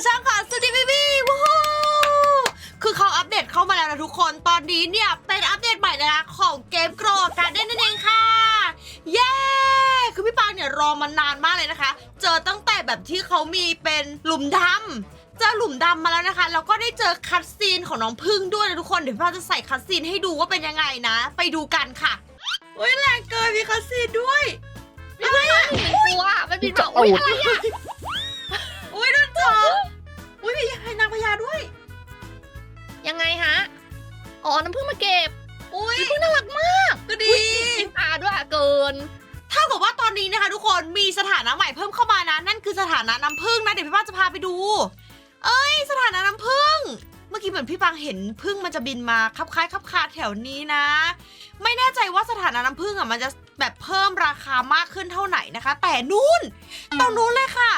สู่ช่องของสตูดิบีบีวู้ฮู้คือเขาอัปเดตเข้ามาแล้วนะทุกคน ตอนนี้เนี่ยเป็นอัปเดตใหม่นะคะของเกมโกรการเด้นนั่นเองค่ะ เย้ คือพี่ปางเนี่ยรอมานานมากเลยนะคะ เจอตั้งแต่แบบที่เขามีเป็นหลุมดำเจอหลุมดำมาแล้วนะคะ แล้วก็ได้เจอคัดซีนของน้องพึ่งด้วยนะทุกคน เดี๋ยวพี่ปางจะใส่คัดซีนให้ดูว่าเป็นยังไงนะ ไปดูกันค่ะโอ้ยแรงเกินมีคัดซีนด้วยอะไรอะตัวมันบินมาอุ้ยอะไรอะอุ้ยโดนเจออุ้ยมีให้นาง พญาด้วย ยังไงฮะ อ๋อ น้ำผึ้งมาเก็บอุ้ยน้ำผึ้งน่ารักมากก็ดีกินตาด้วยอะเกิน เท่ากับว่าตอนนี้นะคะ ทุกคนมีสถานะใหม่เพิ่มเข้ามานะ นั่นคือสถานะน้ำผึ้งนะ เดี๋ยวพี่ป้างจะพาไปดู เอ้ย สถานะน้ำผึ้ง เมื่อกี้เหมือนพี่ปังเห็นผึ้งมันจะบินมาคับคล้ายคับคาแถวนี้นะ ไม่แน่ใจว่าสถานะน้ำผึ้งอะมันจะแบบเพิ่มราคามากขึ้นเท่าไหร่นะคะ แต่นู่นตรงนู้นเลยค่ะ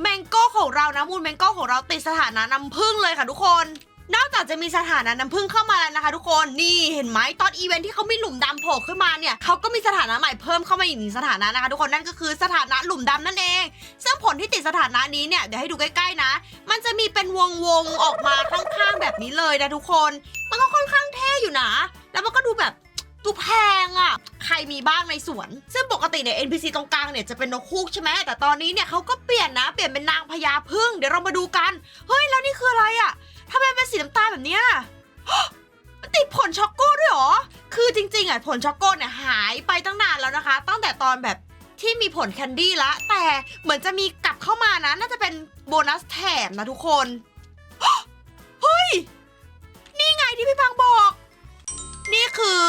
แมงโก้ของเรานะมูลแมงโก้ของเราติดสถานะน้ำผึ้งเลยค่ะทุกคน นอกจากจะมีสถานะน้ำผึ้งเข้ามาแล้วนะคะ ทุกคนนี่เห็นไหมตอนอีเวนท์ที่เขามีหลุมดำโผล่ขึ้นมาเนี่ยเขาก็มีสถานะใหม่เพิ่มเข้ามาอีกหนึ่งสถานะนะคะ ทุกคนนั่นก็คือสถานะหลุมดำนั่นเอง ซึ่งผลที่ติดสถานะนี้เนี่ยเดี๋ยวให้ดูใกล้ๆนะ มันจะมีเป็นวงวงๆออกมาข้างๆแบบนี้เลยนะทุกคน มันก็ค่อนข้างเท่อยู่นะ แล้วมันก็ดูแบบ ดูแพงอะ่ะ ใครมีบ้างในสวน ซึ่งปกติเนี่ย NPC ตรงกลางเนี่ยจะเป็นนกฮูกใช่ไหมแต่ตอนนี้เนี่ยเขาก็เปลี่ยนนะ เปลี่ยนเป็นนางพญาพึ่ง เดี๋ยวเรามาดูกัน เฮ้ย แล้วนี่คืออะไรอะ่ะทำไมเป็นสีน้ำตาลแบบเนี้ยมันติดผลช็อกโก้ด้วยหรอ คือจริง ๆอะผลช็อกโก้เนี่ยหายไปตั้งนานแล้วนะคะ ตั้งแต่ตอนแบบที่มีผลแคนดี้ละ แต่เหมือนจะมีกลับเข้ามานะ น่าจะเป็นโบนัสแถมนะทุกคน เฮ้ย นี่ไงที่พี่พังบอก นี่คือ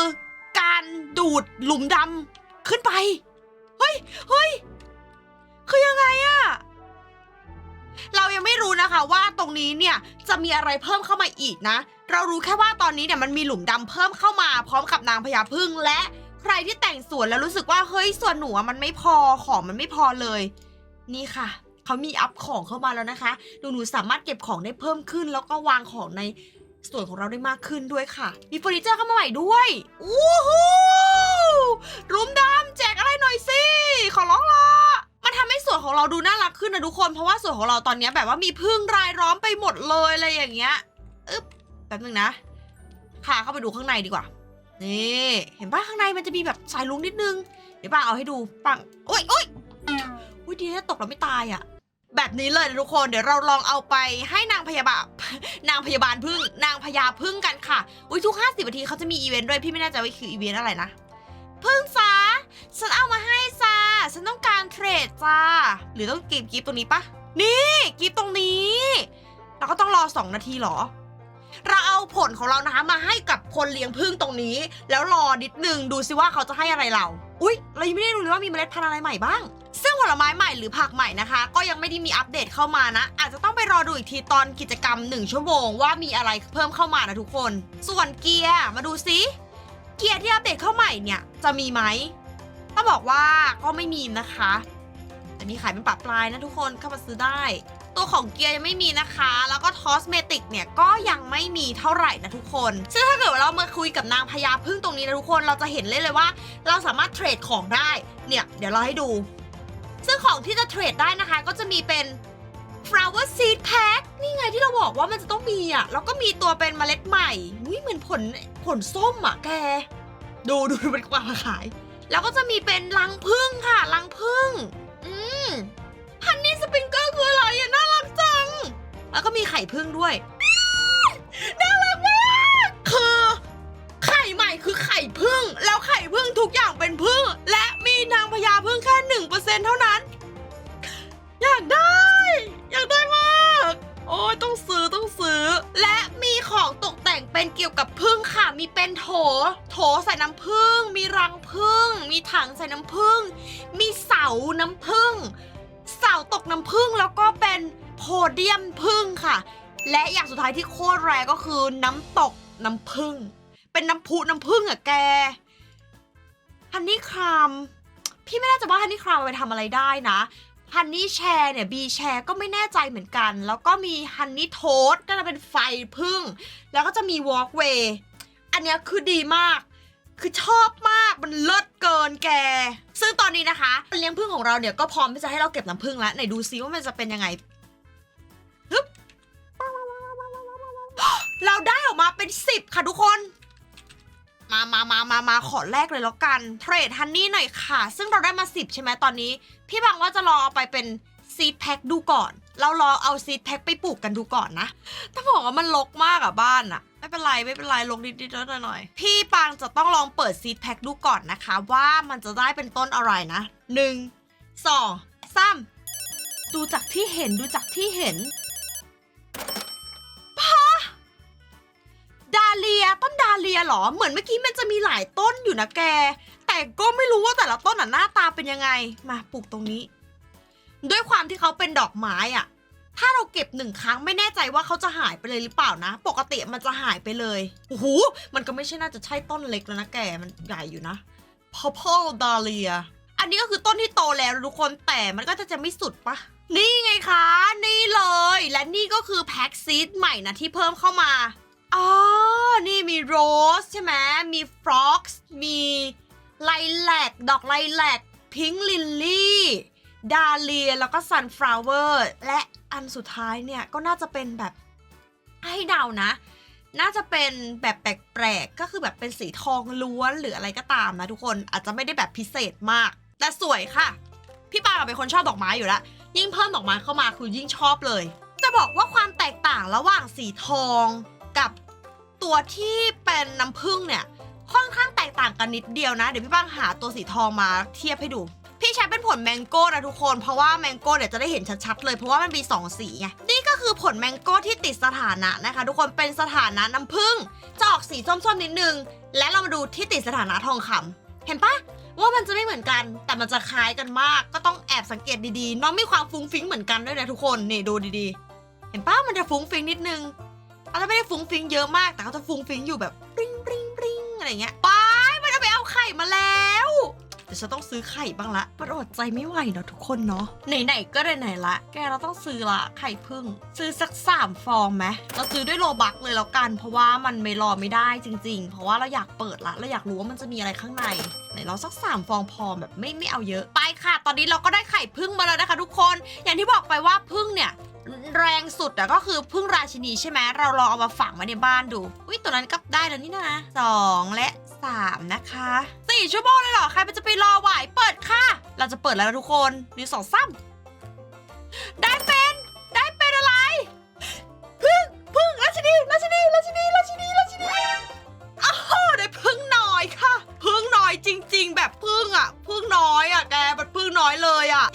การดูดหลุมดำขึ้นไป เฮ้ยเฮ้ยคือยังไงอะเรายังไม่รู้นะคะว่าตรงนี้เนี่ยจะมีอะไรเพิ่มเข้ามาอีกนะ เรารู้แค่ว่าตอนนี้เนี่ยมันมีหลุมดำเพิ่มเข้ามา พร้อมกับนางพญาพึ่งและใครที่แต่งสวนแล้วรู้สึกว่าเฮ้ยส่วนหนูอะมันไม่พอของมันไม่พอเลย นี่ค่ะเขามีอัพของเข้ามาแล้วนะคะหนูหนูสามารถเก็บของได้เพิ่มขึ้น แล้วก็วางของใน ส่วนของเราได้มากขึ้นด้วยค่ะ มีเฟอร์นิเจอร์เข้ามาใหม่ด้วยอู้หูรุมดำแจกอะไรหน่อยสิขอร้องละมันทำให้สวนของเราดูน่ารักขึ้นนะทุกคน เพราะว่าสวนของเราตอนนี้แบบว่ามีพึ่งรายล้อมไปหมดเลยอะไรอย่างเงี้ยอึ๊บแป๊บนึงนะค่ะเข้าไปดูข้างในดีกว่า นี่ เห็นป่ะข้างในมันจะมีแบบสายลุงนิดนึง เดี๋ยวป้าเอาให้ดูปังโอ้ยโอ้ยอุ้ยดีนะตกแล้วไม่ตายอะ แบบนี้เลยนะทุกคนเดี๋ยวเราลองเอาไปให้นางพยาบาลนางพยาบาลพึ่งนางพญาพึ่งกันค่ะ อุ้ยทุก 50นาทีเขาจะมีอีเวนต์ด้วยพี่ไม่แน่ใจว่าคืออีเวนต์อะไรนะ พึ่งซาฉันเอามาให้ซาฉันต้องการเทรดจ้าหรือต้องกีบกีบตรงนี้ปะนี่กีบตรงนี้ เราก็ต้องรอ 2 นาทีเหรอ เราเอาผลของเรานะคะมาให้กับคนเลี้ยงพึ่งตรงนี้ แล้วรอนิดนึงดูซิว่าเขาจะให้อะไรเรา อุ๊ยเรายังไม่ได้รู้เลยว่ามีเมล็ดพันธุ์อะไรใหม่บ้าง ผลไม้ใหม่หรือผักใหม่นะคะ ก็ยังไม่ได้มีอัปเดตเข้ามานะ อาจจะต้องไปรอดูอีกทีตอนกิจกรรม 1 ชั่วโมงว่ามีอะไรเพิ่มเข้ามานะทุกคน ส่วนเกียร์มาดูซิเกียร์ที่อัปเดตเข้าใหม่เนี่ยจะมีไหมต้องบอกว่าก็ไม่มีนะคะแต่มีขายเป็นปะปลายนะทุกคนเข้ามาซื้อได้ ตัวของเกียร์ยังไม่มีนะคะ แล้วก็ทอสเมติกเนี่ยก็ยังไม่มีเท่าไหร่นะทุกคน ซึ่งถ้าเกิดว่าเรามาคุยกับนางพญาพึ่งตรงนี้นะทุกคนเราจะเห็นเลยเลยว่า เราสามารถเทรดของได้เนี่ยเดี๋ยวเราให้ดู ซึ่งของที่จะเทรดได้นะคะ ก็จะมีเป็น flower seed pack นี่ไงที่เราบอกว่ามันจะต้องมีอะ แล้วก็มีตัวเป็นเมล็ดใหม่อุ้ยเหมือนผลผลส้มอะแก ดูดูเป็นกว่ามาขาย แล้วก็จะมีเป็นรังผึ้งค่ะรังผึ้งอืมฮันนี่สปริงเกอร์คืออะไรอะน่ารักจัง แล้วก็มีไข่ผึ้งด้วยน่ารักมากคือไข่ใหม่คือไข่ผึ้งแล้วไข่ผึ้งทุกอย่างเป็นผึ้งและ นางพญาผึ้งแค่หนึ่งเปอร์เซ็นเท่านั้น อยากได้ อยากได้มาก โอ้ยต้องซื้อต้องซื้อ และมีของตกแต่งเป็นเกี่ยวกับผึ้งค่ะ มีเป็นโถ โถใส่น้ำผึ้งมีรังผึ้งมีถังใส่น้ำผึ้งมีเสาน้ำผึ้งเสาตกน้ำผึ้งแล้วก็เป็นโพเดียมผึ้งค่ะ และอย่างสุดท้ายที่โคตรแรงก็คือน้ำตกน้ำผึ้งเป็นน้ำพุน้ำผึ้งอะแกฮันนี่คราม พี่ไม่แน่ใจว่าฮันนี่ครามไปทำอะไรได้นะฮันนี่แชร์เนี่ยบีแชร์ก็ไม่แน่ใจเหมือนกัน แล้วก็มีฮันนี่โทสก็จะเป็นไฟพึ่ง แล้วก็จะมีวอล์กเวย์อันนี้คือดีมาก คือชอบมากมันเลิศเกินแก ซึ่งตอนนี้นะคะเลี้ยงพึ่งของเราเนี่ยก็พร้อมที่จะให้เราเก็บน้ำพึ่งแล้วไหนดูซิว่ามันจะเป็นยังไงเราได้ออกมาเป็น 10 ค่ะทุกคน มามามามามาขอแรกเลยแล้วกัน เทรดฮันนี่หน่อยค่ะ ซึ่งเราได้มา 10 ใช่ไหมตอนนี้ พี่บังว่าจะรอเอาไปเป็นซีดแพ็คดูก่อน เรารอเอาซีดแพ็คไปปลูกกันดูก่อนนะถ้าบอกว่ามันลกมากอะบ้านอะไม่เป็นไรไม่เป็นไรลงนิดๆหน่อยๆพี่ปางจะต้องลองเปิดซีดแพ็คดูก่อนนะคะ ว่ามันจะได้เป็นต้นอะไรนะหนึ่งสองสามดูจากที่เห็นดูจากที่เห็น ดาเลียต้นดาเลียเหรอ เหมือนเมื่อกี้มันจะมีหลายต้นอยู่นะแก แต่ก็ไม่รู้ว่าแต่ละต้นอะหน้าตาเป็นยังไง มาปลูกตรงนี้ ด้วยความที่เขาเป็นดอกไม้อะ ถ้าเราเก็บหนึ่งครั้งไม่แน่ใจว่าเขาจะหายไปเลยหรือเปล่านะ ปกติมันจะหายไปเลย โอ้โห มันก็ไม่ใช่น่าจะใช่ต้นเล็กแล้วนะแก มันใหญ่อยู่นะ Purple Dahlia อันนี้ก็คือต้นที่โตแล้วทุกคน แต่มันก็จะจะไม่สุดปะนี่ไงคะ นี่เลย และนี่ก็คือแพ็กซีดใหม่นะที่เพิ่มเข้ามา อ๋อ นี่มีโรสใช่ไหม มีฟรอกซ์ มีไลแลก ดอกไลแลก พิงลิลลี่ ดาเลีย แล้วก็ซันฟลาวเวอร์ และอันสุดท้ายเนี่ยก็น่าจะเป็นแบบให้เดานะ น่าจะเป็นแบบแปลกๆ ก็คือแบบเป็นสีทองล้วนหรืออะไรก็ตามนะทุกคน อาจจะไม่ได้แบบพิเศษมาก แต่สวยค่ะ พี่ปาเป็นคนชอบดอกไม้อยู่แล้ว ยิ่งเพิ่มดอกไม้เข้ามาคือยิ่งชอบเลย จะบอกว่าความแตกต่างระหว่างสีทองกับ ตัวที่เป็นน้ำผึ้งเนี่ย ค่อนข้างแตกต่างกันนิดเดียวนะ เดี๋ยวพี่ป้างหาตัวสีทองมาเทียบให้ดู พี่ใช้เป็นผลแมงโก้นะทุกคน เพราะว่าแมงโก้เดี๋ยวจะได้เห็นชัดๆเลย เพราะว่ามันมีสองสีไง นี่ก็คือผลแมงโก้ที่ติดสถานะนะคะ ทุกคน เป็นสถานะน้ำผึ้งจะออกสีส้มๆนิดนึง และเรามาดูที่ติดสถานะทองคำเห็นปะว่ามันจะไม่เหมือนกัน แต่มันจะคล้ายกันมาก ก็ต้องแอบสังเกตดีๆ น้องมีความฟุ้งฟิ้งเหมือนกันด้วยนะทุกคน นี่ดูดีๆ เห็นปะมันจะฟุ้งฟิ้งนิดนึง อาจจะไม่ได้ฟุ้งฟิ้งเยอะมาก แต่เขาจะฟุ้งฟิ้งอยู่แบบปริ้งปริ้งปริ้งอะไรเงี้ยไปมันจะไปเอาไข่มาแล้วเดี๋ยวฉันต้องซื้อไข่บ้างละมันอดใจไม่ไหวเนาะทุกคนเนาะไหนๆก็ไหนๆละ แกเราต้องซื้อละไข่พึ่ง ซื้อสักสามฟองไหมเราซื้อด้วยโลบักเลยแล้วกัน เพราะว่ามันไม่รอไม่ได้จริง ๆ เพราะว่าเราอยากเปิดละเราอยากรู้ว่ามันจะมีอะไรข้างในไหนเราสักสามฟองพอแบบไม่ไม่เอาเยอะไปค่ะ ตอนนี้เราก็ได้ไข่พึ่งมาแล้วนะคะ ทุกคน อย่างที่บอกไปว่าพึ่งเนี่ย แรงสุดอะก็คือพึ่งราชินีใช่ไหมเราลองเอามาฝังไว้ในบ้านดูอุ้ยตัวนั้นก็ได้แล้วนี่นะสองและสามนะคะสี่ชั่วโมงเลยเหรอใครมันจะไปรอไหวเปิดค่ะ เราจะเปิดแล้วนะทุกคนนี่สองซ้ำได้เป็นได้เป็นอะไรพึ่งพึ่งราชินีราชินีราชินีราชินีราชินีอ้าวได้พึ่งน้อยค่ะ พึ่งน้อยจริง ๆ แบบพึ่งอะพึ่งน้อยอะแกมันพึ่งน้อยเลยอะ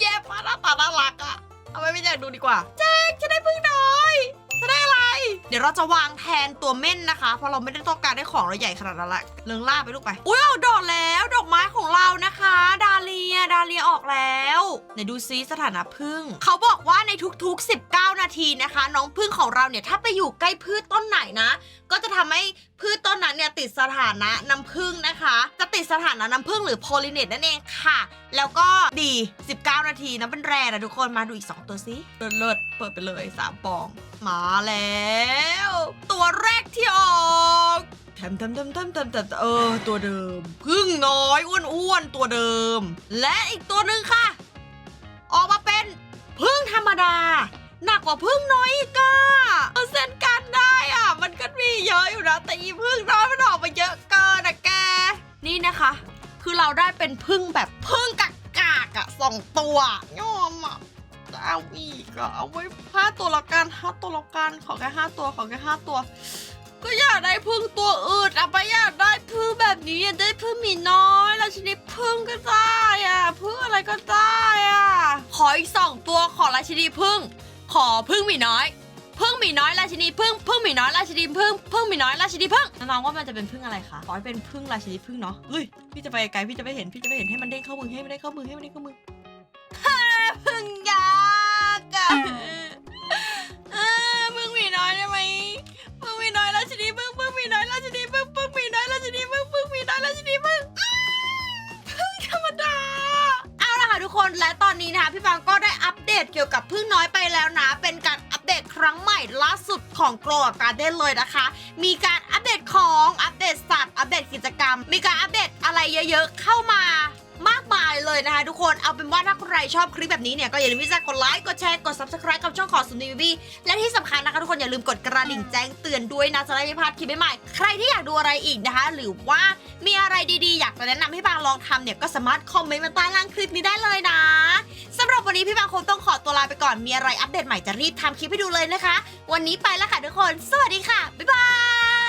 แย่มากหน้าตาน่ารักอะเอาไว้ไม่อยากดูดีกว่า แจ๊กจะได้พึ่งน้อยจะได้อะไร เดี๋ยวเราจะวางแทนตัวเม่นนะคะ เพราะเราไม่ได้ต้องการให้ของเราใหญ่ขนาดนั้นละเลืองล่าไปลูกไป อุ้ยออกดอกแล้วดอกไม้ของเรานะคะ ดาเลีย ดาเลียออกแล้วไหนดูซิสถานะพึ่ง เขาบอกว่าในทุกๆ 19 นาทีนะคะ น้องพึ่งของเราเนี่ยถ้าไปอยู่ใกล้พืชต้นไหนนะ ก็จะทำให้พืชต เนี่ยติดสถานะน้ำผึ้งนะคะ จะติดสถานะน้ำผึ้งหรือโพลิเนตนั่นเองค่ะ แล้วก็ดี 19 นาทีนะเป็นแร่นะทุกคนมาดูอีก 2 ตัวสิเลิศเลิศเปิดไปเลย 3 ปอง มาแล้ว ตัวแรกที่ออกแถมแถมแถมแถมแถมแถมเออ ตัวเดิม พึ่งน้อยอ้วนๆ ตัวเดิม และอีกตัวหนึ่งค่ะ ออกมาเป็นพึ่งธรรมดา หนักกว่าพึ่งน้อยอีกอะเปอร์เซ็นต์การได้อะมันก็มีเยอะอยู่นะแต่อีพึ่งน้อยมันออกมาเยอะเกินอะแก นี่นะคะ คือเราได้เป็นพึ่งแบบพึ่งกากกากๆอะสองตัวยอมอะจะเอาอีกอะเอาไว้ห้าตัวละกันห้าตัวละกันขอแค่ห้าตัวขอแค่ห้าตัว ก็อยากได้พึ่งตัวอื่นอะไปอยากได้พึ่งแบบนี้อยากได้พึ่งหมีน้อยแล้วชนิดพึ่งก็ได้อะพึ่งอะไรก็ได้อะขออีกสองตัวขอราชินีพึ่ง ขอพึ่งหมีน้อย พึ่งหมีน้อยราชินีพึ่งพึ่งหมีน้อยราชินีพึ่งพึ่งหมีน้อยราชินีพึ่งน้องๆว่ามันจะเป็นพึ่งอะไรคะขอให้เป็นพึ่งราชินีพึ่งเนาะเฮ้ยพี่จะไปไกลพี่จะไม่เห็นพี่จะไม่เห็นให้มันเด้งเข้ามือให้มันเด้งเข้ามือให้มันเด้งเข้ามือฮ่าพึ่งยากอะเออพึ่งหมีน้อยได้ไหมพึ่งหมีน้อยราชินีพึ่งพึ่งหมีน้อยราชินีพึ่งพึ่งหมีน้อยราชินีพึ่งพึ่งหมีน้อยราชินีพึ่งอ้าวพึ่งธรรมดาเอาละค่ะทุกคนและตอนนี้นะคะพี่ฟังก็ได้อัปเด ตเกี่ยวกับพึ่งน้อยไปแล้วนะ เป็นการอัปเดตครั้งใหม่ล่าสุดของ Grow Garden เลยนะคะ มีการอัปเดตของ อัปเดตสัตว์ อัปเดตกิจกรรม มีการอัปเดตอะไรเยอะๆ เข้ามา มากมายเลยนะคะทุกคนเอาเป็นว่าถ้าใครชอบคลิปแบบนี้เนี่ยก็อย่าลืมที่จะกดไลค์กดแชร์กด subscribe กับช่องของสุนีวีและที่สำคัญนะคะทุกคนอย่าลืมกดกระดิ่งแจ้งเตือนด้วยนะจะได้ไม่พลาดคลิปใหม่ๆใครที่อยากดูอะไรอีกนะคะ หรือว่ามีอะไรดีๆ อยากจะแนะนำให้บางลองทำเนี่ยก็สามารถคอมเมนต์มาใต้ล่างคลิปนี้ได้เลยนะสำหรับวันนี้พี่บางคงต้องขอตัวลาไปก่อนมีอะไรอัปเดตใหม่จะรีบทำคลิปให้ดูเลยนะคะ วันนี้ไปแล้วค่ะทุกคน สวัสดีค่ะบ๊ายบาย